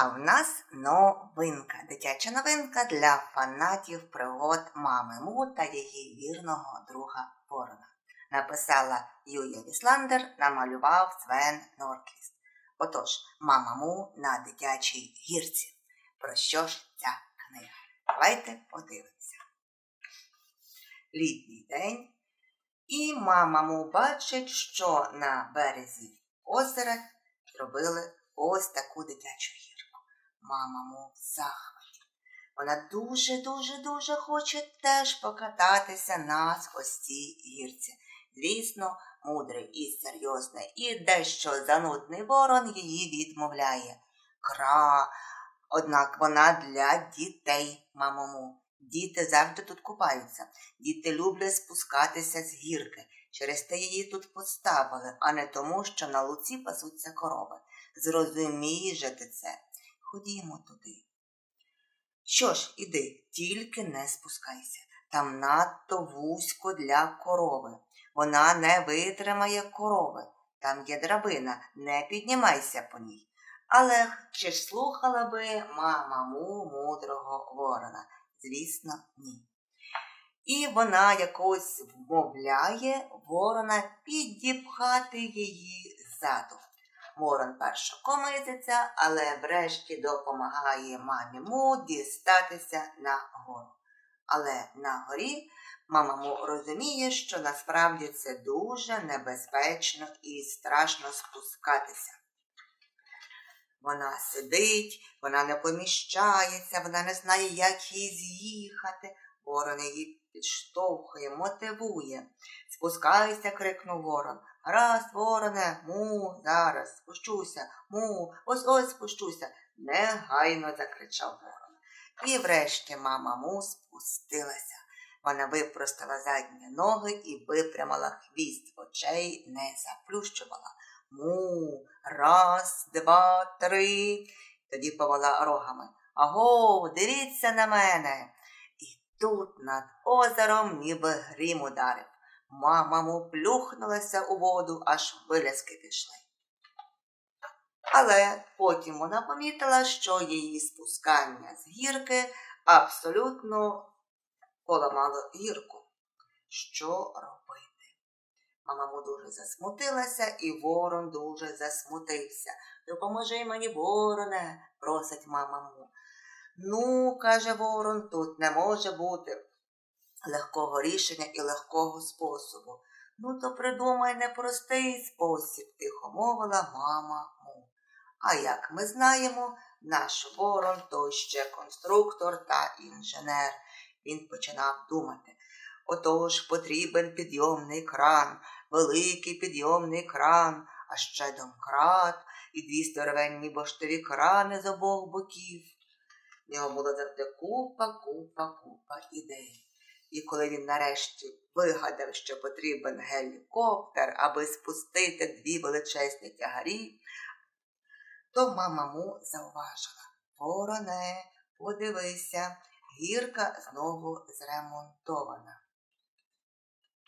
нас новинка, дитяча новинка для фанатів пригод мами Му та її вірного друга Ворона. Написала Юлія Вісландер, намалював Свен Норкліст. Отож, мама Му на дитячій гірці. Про що ж ця книга? Давайте подивимося. Літній день, і мама Му бачить, що на березі озера зробили ось таку дитячу гірку. Мама му в захваті. Вона дуже-дуже-дуже хоче теж покататися на ось гірці. Звісно, мудрий і серйозний і дещо занудний ворон її відмовляє. Кра, однак вона для дітей, мамому. Діти завжди тут купаються. Діти люблять спускатися з гірки. Через те її тут поставили, а не тому, що на луці пасуться корови. Зрозумієш же ти це. Ходімо туди. Що ж, іди, тільки не спускайся. Там надто вузько для корови. Вона не витримає корови. Там є драбина, не піднімайся по ній. Але чи ж слухала би мама му мудрого ворона? Звісно, ні. І вона якось вмовляє ворона підіпхати її ззаду. Ворон першо комизиться, але врешті допомагає мамі му дістатися на гору. Але на горі мама му розуміє, що насправді це дуже небезпечно і страшно спускатися. Вона сидить, вона не поміщається, вона не знає, як їй з'їхати. Ворон її підштовхує, мотивує. Спускайся, крикнув ворон. Раз, вороне, му, зараз спущуся, му, ось ось спущуся. Негайно закричав ворон. І врешті мама му спустилася. Вона випростала задні ноги і випрямила хвіст, очей не заплющувала. Му, раз, два, три. Тоді повела рогами. Аго, дивіться на мене. Тут над озером ніби грім ударив. Мама му плюхнулася у воду, аж виляски пішли. Але потім вона помітила, що її спускання з гірки абсолютно поламало гірку. Що робити? Мама дуже засмутилася, і ворон дуже засмутився. Допоможи мені, вороне, просить мама му. Ну, каже ворон, тут не може бути легкого рішення і легкого способу. Ну, то придумай непростий спосіб, тихо мовила мама му. А як ми знаємо, наш ворон то ще конструктор та інженер. Він починав думати. Отож потрібен підйомний кран, великий підйомний кран, а ще домкрат і дві здоровенні боштові крани з обох боків. В нього було завжди купа, купа, купа ідей. І коли він нарешті вигадав, що потрібен гелікоптер, аби спустити дві величезні тягарі, то мама му зауважила Вороне, подивися, гірка знову зремонтована.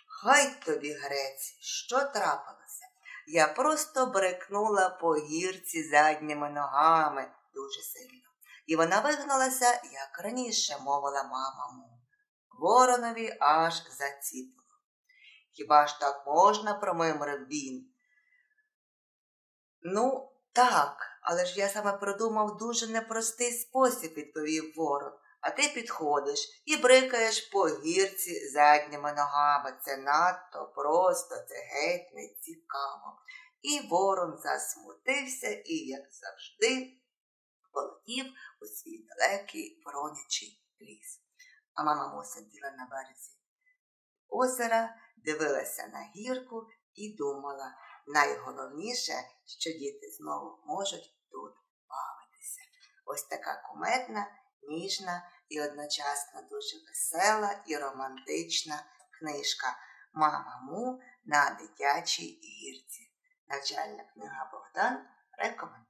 Хай тобі, грець, що трапилося? Я просто брикнула по гірці задніми ногами дуже сильно. І вона вигналася, як раніше мовила мама. Воронові аж заціпило. Хіба ж так можна, промимрив він? Ну, так, але ж я саме придумав дуже непростий спосіб, відповів ворон. А ти підходиш і брикаєш по гірці задніми ногами. Це надто просто, це геть не цікаво. І ворон засмутився і, як завжди, полетів у свій далекий воронячий ліс. А мама Мо сиділа на березі озера, дивилася на гірку і думала найголовніше, що діти знову можуть тут бавитися. Ось така кумедна, ніжна і одночасно дуже весела і романтична книжка Мама Му на дитячій гірці. Навчальна книга Богдан рекомендує.